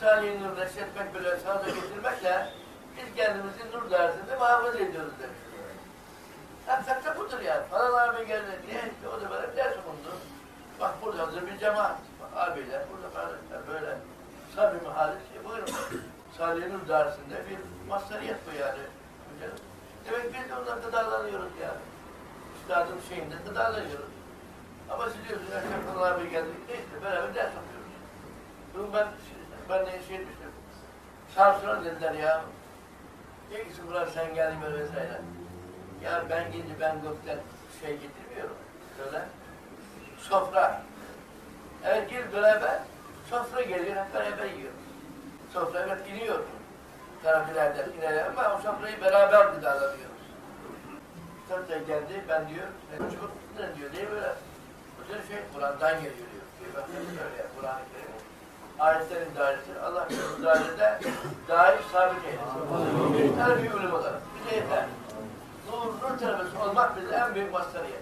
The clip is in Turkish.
Salih Nur neşretmek böyle sağda getirmekle biz kendimizi nur dersinde muhafaza ediyoruz demiş. Hakikaten budur yani. Falan abi geldi diye işte o da böyle ders okundu. Bak burada hazır bir cemaat. Bak abiler, burada kardeşler böyle samimi halis. E, buyurun. Salih Nur dersinde bir mastariyet bu yani. Demek biz de ondan gıdalanıyoruz yani. Üstadın şeyinden gıdalanıyoruz. Ama siz diyorsunuz, Erkan Falan abi geldik. Neyse beraber ders okuyoruz. Bunu ben, ben de şey etmiştim. Samsun'a dediler ya. İyi ki sen geldin böyle vesaire. Ya ben gidince ben gökten şey getirmiyorum. Söyle. Sofra. Evet gel beraber. Sofra geliyor hep beraber yiyoruz. Sofra evet iniyor. Taraflardan ineler ama o sofrayı beraber gıdalanıyoruz. Sofra geldi ben diyor. Çocuk ne diyor mi böyle? Bu şey Kur'an'dan geliyor diyor. Bakın böyle ya, Kur'an-ı. Ayetlerin dairesi Allah bu dairede dair sabit eylesin. Her bir ölüm olarak. Bize yeter. Nur, nur talebesi olmak bize en büyük mastariyet.